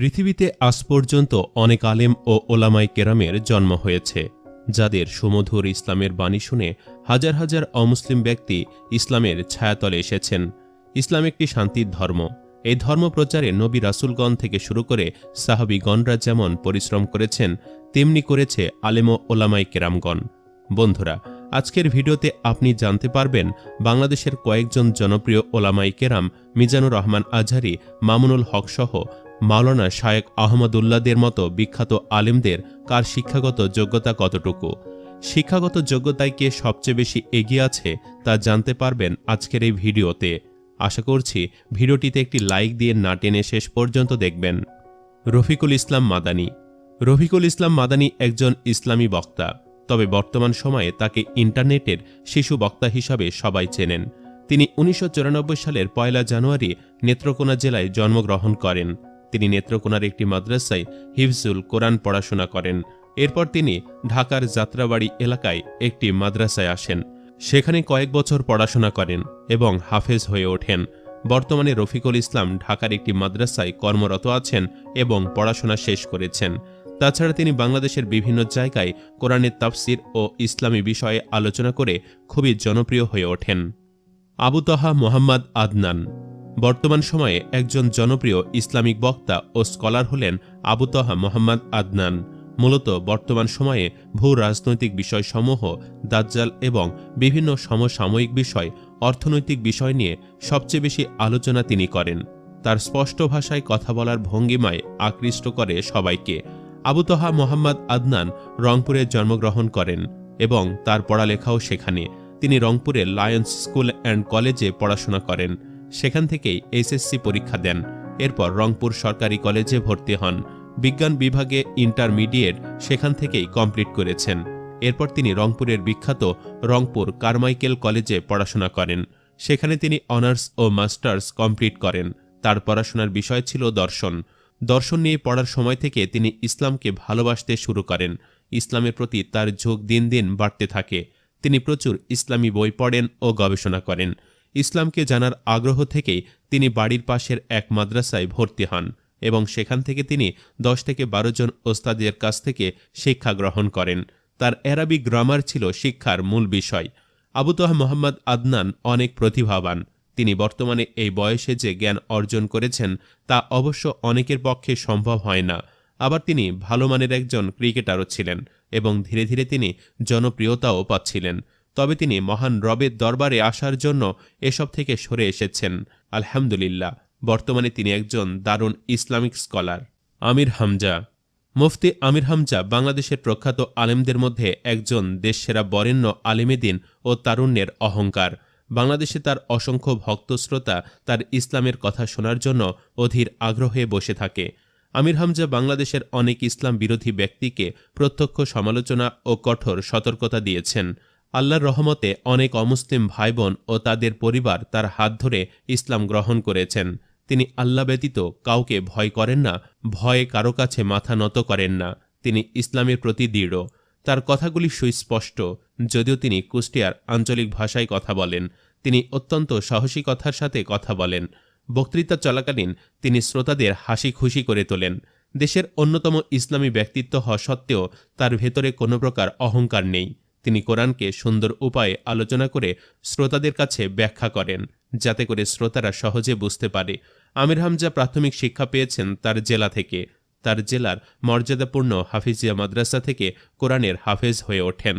পৃথিবীতে আজ পর্যন্ত অনেক আলেম ও ওলামাই কেরামের জন্ম হয়েছে, যাদের সুমধুর ইসলামের বাণী শুনে হাজার হাজার অমুসলিম ব্যক্তি ইসলামের ছায়াতলে এসেছেন। ইসলাম একটি শান্তির ধর্ম। এই ধর্ম প্রচারে নবী রাসুলগণ থেকে শুরু করে সাহাবিগণরা যেমন পরিশ্রম করেছেন, তেমনি করেছে আলেম ও ওলামাই কেরামগণ। বন্ধুরা, আজকের ভিডিওতে আপনি জানতে পারবেন বাংলাদেশের কয়েকজন জনপ্রিয় ওলামাই কেরাম মিজানুর রহমান আজহারি, মামুনুল হক সহ মাওলানা শায়েক আহমদুল্লাদের মতো বিখ্যাত আলেমদের কার শিক্ষাগত যোগ্যতা কতটুকু? শিক্ষাগত যোগ্যতায় কে সবচেয়ে বেশি এগিয়ে আছে তা জানতে পারবেন আজকের এই ভিডিওতে। আশা করছি ভিডিওটিতে একটি লাইক দিয়ে না টেনে শেষ পর্যন্ত দেখবেন। রফিকুল ইসলাম মাদানী। রফিকুল ইসলাম মাদানী একজন ইসলামী বক্তা, তবে বর্তমান সময়ে তাকে ইন্টারনেটের শিশু বক্তা হিসাবে সবাই চেনেন। তিনি উনিশশো চুরানব্বই সালের পয়লা জানুয়ারি নেত্রকোনা জেলায় জন্মগ্রহণ করেন। তিনি নেত্রকোনার একটি মাদ্রাসায় হিফজুল কোরআন পড়াশোনা করেন। এরপর তিনি ঢাকার যাত্রাবাড়ি এলাকায় একটি মাদ্রাসায় আসেন। সেখানে কয়েক বছর পড়াশোনা করেন এবং হাফেজ হয়ে ওঠেন। বর্তমানে রফিকুল ইসলাম ঢাকার একটি মাদ্রাসায় কর্মরত আছেন এবং পড়াশোনা শেষ করেছেন। তাছাড়া তিনি বাংলাদেশের বিভিন্ন জায়গায় কোরআনের তাফসির ও ইসলামী বিষয়ে আলোচনা করে খুবই জনপ্রিয় হয়ে ওঠেন। আবু তহা মোহাম্মদ আদনান বর্তমান সময়ে একজন জনপ্রিয় ইসলামিক বক্তা ও স্কলার হলেন আবু তহা মোহাম্মদ আদনান। মূলত বর্তমান সময়ে ভূ রাজনৈতিক বিষয়সমূহ, দাজ্জাল এবং বিভিন্ন সমসাময়িক বিষয়, অর্থনৈতিক বিষয় নিয়ে সবচেয়ে বেশি আলোচনা তিনি করেন। তার স্পষ্ট ভাষায় কথা বলার ভঙ্গিমায় আকৃষ্ট করে সবাইকে। আবু তহা মোহাম্মদ আদনান রংপুরে জন্মগ্রহণ করেন এবং তার পড়ালেখাও সেখানে। তিনি রংপুরের লায়ন্স স্কুল অ্যান্ড কলেজে পড়াশোনা করেন। সেখান থেকেই এসএসসি পরীক্ষা দেন। এরপর রংপুর সরকারি কলেজে ভর্তি হন। বিজ্ঞান বিভাগে ইন্টারমিডিয়েট সেখান থেকেই কমপ্লিট করেছেন। এরপর তিনি রংপুরের বিখ্যাত রংপুর কারমাইকেল কলেজে পড়াশোনা করেন। সেখানে তিনি অনার্স ও মাস্টার্স কমপ্লিট করেন। তার পড়াশোনার বিষয় ছিল দর্শন। দর্শন নিয়ে পড়ার সময় থেকে তিনি ইসলামকে ভালোবাসতে শুরু করেন। ইসলামের প্রতি তার ঝোঁক দিন দিন বাড়তে থাকে। তিনি প্রচুর ইসলামী বই পড়েন ও গবেষণা করেন। ইসলামকে জানার আগ্রহ থেকেই তিনি বাড়ির পাশের এক মাদ্রাসায় ভর্তি হন এবং সেখান থেকে তিনি দশ থেকে বারো জন ওস্তাদের কাছ থেকে শিক্ষা গ্রহণ করেন। তার অ্যারাবিক গ্রামার ছিল শিক্ষার মূল বিষয়। আবু তোহা মোহাম্মদ আদনান অনেক প্রতিভাবান। তিনি বর্তমানে এই বয়সে যে জ্ঞান অর্জন করেছেন তা অবশ্য অনেকের পক্ষে সম্ভব হয় না। আবার তিনি ভালো মানের একজন ক্রিকেটারও ছিলেন এবং ধীরে ধীরে তিনি জনপ্রিয়তাও পাচ্ছিলেন। তবে তিনি মহান রবের দরবারে আসার জন্য এসব থেকে সরে এসেছেন। আলহামদুলিল্লাহ, বর্তমানে তিনি একজন দারুণ ইসলামিক স্কলার। আমির হামজা। মুফতি আমির হামজা বাংলাদেশের প্রখ্যাত আলেমদের মধ্যে একজন দেশসেরা বরেণ্য আলেমেদিন ও তারুণ্যের অহংকার। বাংলাদেশে তার অসংখ্য ভক্ত শ্রোতা তার ইসলামের কথা শোনার জন্য অধীর আগ্রহে বসে থাকে। আমির হামজা বাংলাদেশের অনেক ইসলাম বিরোধী ব্যক্তিকে প্রত্যক্ষ সমালোচনা ও কঠোর সতর্কতা দিয়েছেন। আল্লাহর রহমতে অনেক অমুসলিম ভাই বোন ও তাদের পরিবার তার হাত ধরে ইসলাম গ্রহণ করেছেন। তিনি আল্লাহ ব্যতীত কাউকে ভয় করেন না, ভয়ে কারও কাছে মাথা নত করেন না। তিনি ইসলামের প্রতি দৃঢ়। তার কথাগুলি সুস্পষ্ট, যদিও তিনি কুষ্টিয়ার আঞ্চলিক ভাষায় কথা বলেন। তিনি অত্যন্ত সাহসিকতার সাথে কথা বলেন। বক্তৃতা চলাকালীন তিনি শ্রোতাদের হাসি খুশি করে তোলেন। দেশের অন্যতম ইসলামী ব্যক্তিত্ব হওয়া সত্ত্বেও তার ভেতরে কোনো প্রকার অহংকার নেই। তিনি কোরআনকে সুন্দর উপায়ে আলোচনা করে শ্রোতাদের কাছে ব্যাখ্যা করেন, যাতে করে শ্রোতারা সহজে বুঝতে পারে। আমির হামজা প্রাথমিক শিক্ষা পেয়েছেন তার জেলা থেকে। তার জেলার মর্যাদাপূর্ণ হাফিজিয়া মাদ্রাসা থেকে কোরআনের হাফেজ হয়ে ওঠেন।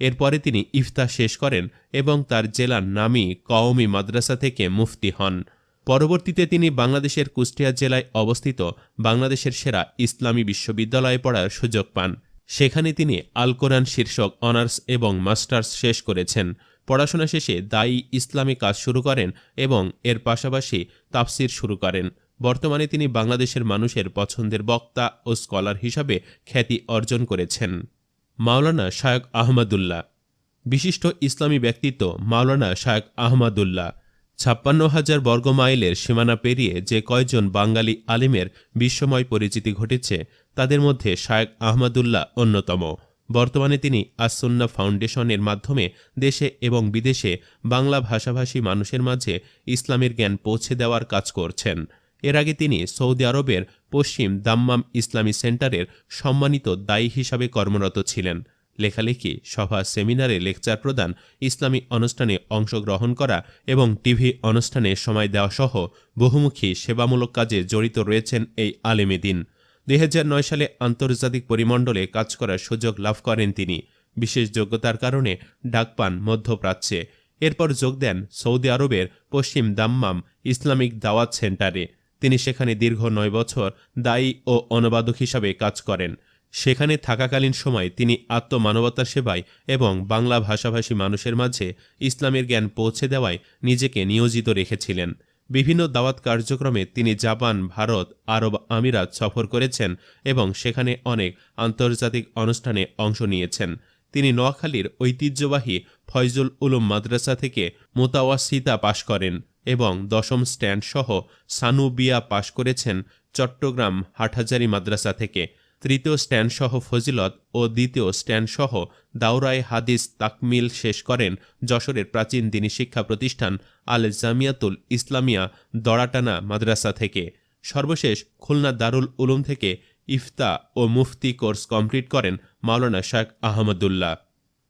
এরপরে তিনি ইফতা শেষ করেন এবং তার জেলার নামী কওমি মাদ্রাসা থেকে মুফতি হন। পরবর্তীতে তিনি বাংলাদেশের কুষ্টিয়া জেলায় অবস্থিত বাংলাদেশের সেরা ইসলামী বিশ্ববিদ্যালয়ে পড়ার সুযোগ পান। সেখানে তিনি আল কোরআন শীর্ষক অনার্স এবং মাস্টার্স শেষ করেছেন। পড়াশোনা শেষে দায়ী ইসলামী কাজ শুরু করেন এবং এর পাশাপাশি তাফসির শুরু করেন। বর্তমানে তিনি বাংলাদেশের মানুষের পছন্দের বক্তা ও স্কলার হিসাবে খ্যাতি অর্জন করেছেন। মাওলানা শায়ক আহমদুল্লাহ। বিশিষ্ট ইসলামী ব্যক্তিত্ব মাওলানা শায়ক আহমদুল্লাহ। ছাপ্পান্ন হাজার বর্গ মাইলের সীমানা পেরিয়ে যে কয়জন বাঙালি আলিমের বিশ্বময় পরিচিতি ঘটেছে, তাদের মধ্যে শায়েক আহমদুল্লাহ অন্যতম। বর্তমানে তিনি আসন্না ফাউন্ডেশনের মাধ্যমে দেশে এবং বিদেশে বাংলা ভাষাভাষী মানুষের মাঝে ইসলামের জ্ঞান পৌঁছে দেওয়ার কাজ করছেন। এর আগে তিনি সৌদি আরবের পশ্চিম দাম্মাম ইসলামী সেন্টারের সম্মানিত দায়ী হিসাবে কর্মরত ছিলেন। লেখালেখি, সভা, সেমিনারে লেকচার প্রদান, ইসলামী অনুষ্ঠানে অংশগ্রহণ করা এবং টিভি অনুষ্ঠানে সময় দেওয়া সহ বহুমুখী সেবামূলক কাজে জড়িত রয়েছেন এই আলেমে দিন। দুই হাজার নয় সালে আন্তর্জাতিক পরিমণ্ডলে কাজ করার সুযোগ লাভ করেন তিনি। বিশেষ যোগ্যতার কারণে ডাক পান মধ্যপ্রাচ্যে। এরপর যোগ দেন সৌদি আরবের পশ্চিম দাম্মাম ইসলামিক দাওয়াত সেন্টারে। তিনি সেখানে দীর্ঘ নয় বছর দায়ী ও অনুবাদক হিসাবে কাজ করেন। সেখানে থাকাকালীন সময় তিনি আত্মমানবতার সেবায় এবং বাংলা ভাষাভাষী মানুষের মাঝে ইসলামের জ্ঞান পৌঁছে দেওয়ায় নিজেকে নিয়োজিত রেখেছিলেন। বিভিন্ন দাওয়াত কার্যক্রমে তিনি জাপান, ভারত, আরব আমিরাত সফর করেছেন এবং সেখানে অনেক আন্তর্জাতিক অনুষ্ঠানে অংশ নিয়েছেন। তিনি নোয়াখালীর ঐতিহ্যবাহী ফয়জুল উলুম মাদ্রাসা থেকে মোতাওয়াসিতা পাশ করেন এবং দশম স্ট্যান্ড সহ সানুবিয়া পাশ করেছেন চট্টগ্রাম হাটহাজারি মাদ্রাসা থেকে। তৃতীয় স্ট্যান্ড সহ ফজিলত ও দ্বিতীয় স্ট্যান্ড সহ দাউরায় হাদিস তাকমিল শেষ করেন যশোরের প্রাচীন দিনী শিক্ষা প্রতিষ্ঠান আল জামিয়াতুল ইসলামিয়া দড়াটানা মাদ্রাসা থেকে। সর্বশেষ খুলনা দারুল উলুম থেকে ইফতা ও মুফতি কোর্স কমপ্লিট করেন মাওলানা শাহ আহমদুল্লাহ।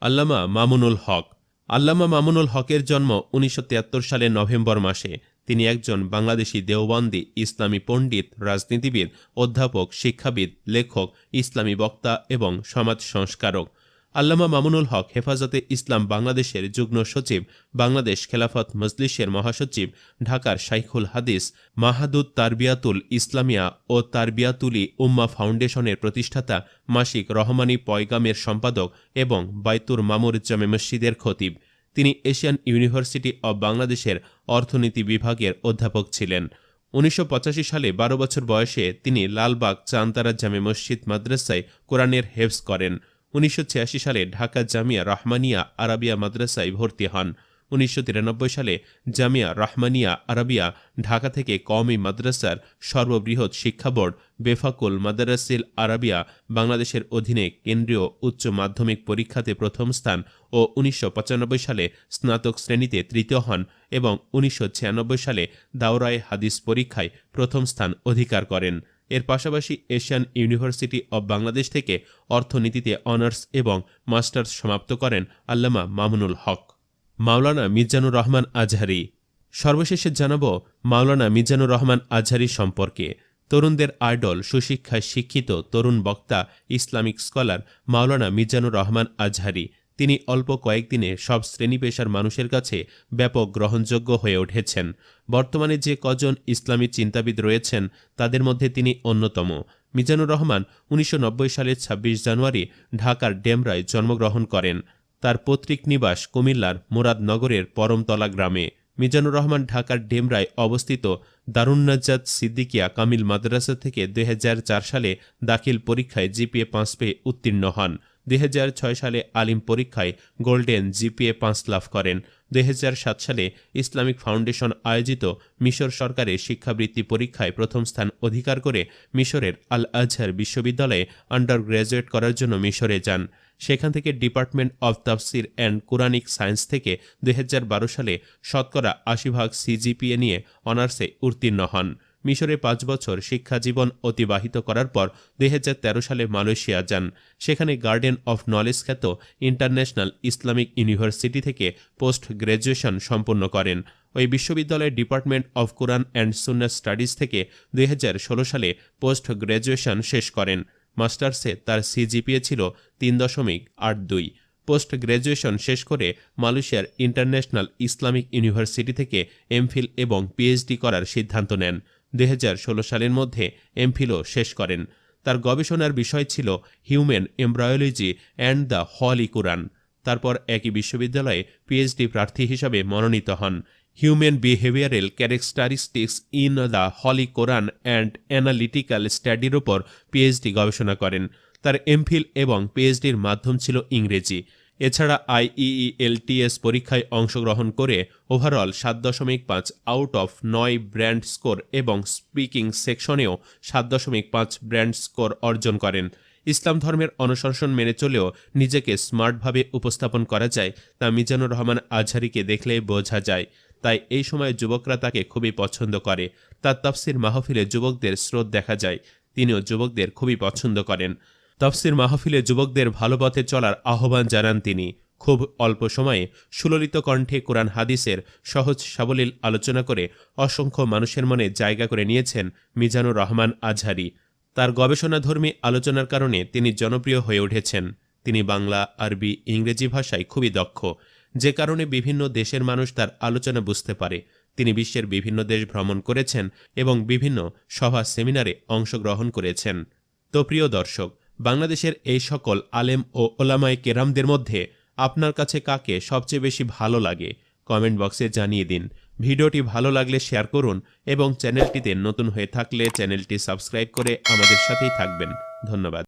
আল্লামা মামুনুল হক। আল্লামা মামুনুল হকের জন্ম উনিশশো সালে নভেম্বর মাসে। তিনি একজন বাংলাদেশি দেওবন্দি, ইসলামী পণ্ডিত, রাজনীতিবিদ, অধ্যাপক, শিক্ষাবিদ, লেখক, ইসলামী বক্তা এবং সমাজ সংস্কারক। আল্লামা মামুনুল হক হেফাজতে ইসলাম বাংলাদেশের যুগ্ম সচিব, বাংলাদেশ খেলাফত মজলিসের মহাসচিব, ঢাকার শাইখুল হাদিস, মাহাদুদ তারবিয়াতুল ইসলামিয়া ও তারবিয়াতুলি উম্মা ফাউন্ডেশনের প্রতিষ্ঠাতা মাসিক রহমানি পয়গামের সম্পাদক এবং বাইতুর মামুর জামে মসজিদের খতিব। তিনি এশিয়ান ইউনিভার্সিটি অব বাংলাদেশের অর্থনীতি বিভাগের অধ্যাপক ছিলেন। উনিশশো পঁচাশি সালে বারো বছর বয়সে তিনি লালবাগ চান্তারা জামে মসজিদ মাদ্রাসায় কোরআনের হেফস করেন। উনিশশো ছিয়াশি সালে ঢাকা জামিয়া রহমানিয়া আরাবিয়া মাদ্রাসায় ভর্তি হন। উনিশশো তিরানব্বই সালে জামিয়া রহমানিয়া আরাবিয়া ঢাকা থেকে কওমি মাদ্রাসার সর্ববৃহৎ শিক্ষা বোর্ড বেফাকুল মাদ্রাসিল আরাবিয়া বাংলাদেশের অধীনে কেন্দ্রীয় উচ্চ মাধ্যমিক পরীক্ষাতে প্রথম স্থান ও উনিশশো পঁচানব্বই সালে স্নাতক শ্রেণীতে তৃতীয় হন এবং উনিশশো ছিয়ানব্বই সালে দাওরায় হাদিস পরীক্ষায় প্রথম স্থান অধিকার করেন। এর পাশাপাশি এশিয়ান ইউনিভার্সিটি অব বাংলাদেশ থেকে অর্থনীতিতে অনার্স এবং মাস্টার্স সমাপ্ত করেন আল্লামা মামুনুল হক। মাওলানা মিজানুর রহমান আজহারি। সর্বশেষে জানাব, মাওলানা মিজানুর রহমান আজহারি সম্পর্কে। তরুণদের আইডল, সুশিক্ষায় শিক্ষিত তরুণ বক্তা, ইসলামিক স্কলার মাওলানা মিজানুর রহমান আজহারি। তিনি অল্প কয়েকদিনে সব শ্রেণি পেশার মানুষের কাছে ব্যাপক গ্রহণযোগ্য হয়ে উঠেছেন। বর্তমানে যে কজন ইসলামী চিন্তাবিদ রয়েছেন, তাদের মধ্যে তিনি অন্যতম। মিজানুর রহমান উনিশশো নব্বই সালের ২৬ জানুয়ারি ঢাকার ডেমরায় জন্মগ্রহণ করেন। তার পৈতৃক নিবাস কুমিল্লার মুরাদনগরের পরমতলা গ্রামে। মিজানুর রহমান ঢাকার ডেমরায় অবস্থিত দারুন্নাজাদ সিদ্দিকিয়া কামিল মাদ্রাসা থেকে দুই হাজার চার সালে দাখিল পরীক্ষায় জিপিএ পাঁচ পেয়ে উত্তীর্ণ হন। দুই হাজার ছয় সালে আলিম পরীক্ষায় গোল্ডেন জিপিএ পাঁচ লাভ করেন। দু হাজার সাত সালে ইসলামিক ফাউন্ডেশন আয়োজিত মিশর সরকারের শিক্ষাবৃত্তি পরীক্ষায় প্রথম স্থান অধিকার করে মিশরের আল আজহার বিশ্ববিদ্যালয়ে আন্ডার গ্র্যাজুয়েট করার জন্য মিশরে যান। সেখান থেকে department of tafsir and Quranic science থেকে দুই হাজার বারো সালে শতকরা আশি ভাগ সিজিপিএ নিয়ে অনার্সে উত্তীর্ণ হন। মিশরে পাঁচ বছর শিক্ষাজীবন অতিবাহিত করার পর দুই হাজার তেরো সালে মালয়েশিয়া যান। সেখানে গার্ডেন অফ নলেজ খ্যাত ইন্টারন্যাশনাল ইসলামিক ইউনিভার্সিটি থেকে পোস্ট গ্র্যাজুয়েশন সম্পন্ন করেন। ওই বিশ্ববিদ্যালয়ের department of Quran and Sunnah studies থেকে দুই হাজার ষোলো সালে পোস্ট গ্র্যাজুয়েশন শেষ করেন। মাস্টার্সে তার সিজিপিএ ছিল তিন দশমিক আট দুই। পোস্ট গ্র্যাজুয়েশন শেষ করে মালয়েশিয়ার ইন্টারন্যাশনাল ইসলামিক ইউনিভার্সিটি থেকে এমফিল এবং পিএইচডি করার সিদ্ধান্ত নেন। দু হাজার ষোলো সালের মধ্যে এমফিলও শেষ করেন। তার গবেষণার বিষয় ছিল human embryology and the Holy Quran. তারপর একই বিশ্ববিদ্যালয়ে পিএইচডি প্রার্থী হিসাবে মনোনীত হন। Human behavioural characteristics in the Holy Quran and analytical স্টাডির ওপর পিএইচডি গবেষণা করেন। তার এমফিল এবং পিএইচডির মাধ্যম ছিল ইংরেজি। এছাড়া আইইএলটিএস পরীক্ষায় অংশগ্রহণ করে ওভারঅল সাত দশমিক পাঁচ আউট অফ নয় ব্র্যান্ড স্কোর এবং স্পিকিং সেকশনেও সাত দশমিক পাঁচ ব্র্যান্ড স্কোর অর্জন করেন। ইসলাম ধর্মের অনুশাসন মেনে চলেও নিজেকে স্মার্টভাবে উপস্থাপন করা যায় তা মিজানুর রহমান আজহারিকে দেখলে বোঝা যায়। তাই এই সময় যুবকরা তাকে খুবই পছন্দ করে। তার তফসির মাহফিলে যুবকদের স্রোত দেখা যায়, তিনিও যুবকদের খুবই পছন্দ করেন। তাফসির মাহফিলে যুবকদের ভালো পথে চলার আহ্বান জানান তিনি। খুব অল্প সময়ে সুললিত কণ্ঠে কোরআন হাদিসের সহজ সাবলীল আলোচনা করে অসংখ্য মানুষের মনে জায়গা করে নিয়েছেন মিজানুর রহমান আজহারি। তার গবেষণাধর্মী আলোচনার কারণে তিনি জনপ্রিয় হয়ে উঠেছেন। তিনি বাংলা, আরবি, ইংরেজি ভাষায় খুবই দক্ষ। যে কারণে বিভিন্ন দেশের মানুষ তার আলোচনা বুঝতে পারে। তিনি বিশ্বের বিভিন্ন দেশ ভ্রমণ করেছেন এবং বিভিন্ন সভা সেমিনারে অংশগ্রহণ করেছেন। তো প্রিয় দর্শক, বাংলাদেশের এই সকল আলেম ও ওলামায় কেরামদের মধ্যে আপনার কাছে কাকে সবচেয়ে বেশি ভালো লাগে? কমেন্ট বক্সে জানিয়ে দিন। ভিডিওটি ভালো লাগলে শেয়ার করুন এবং চ্যানেলটিতে নতুন হয়ে থাকলে চ্যানেলটি সাবস্ক্রাইব করে আমাদের সাথেই থাকবেন। ধন্যবাদ।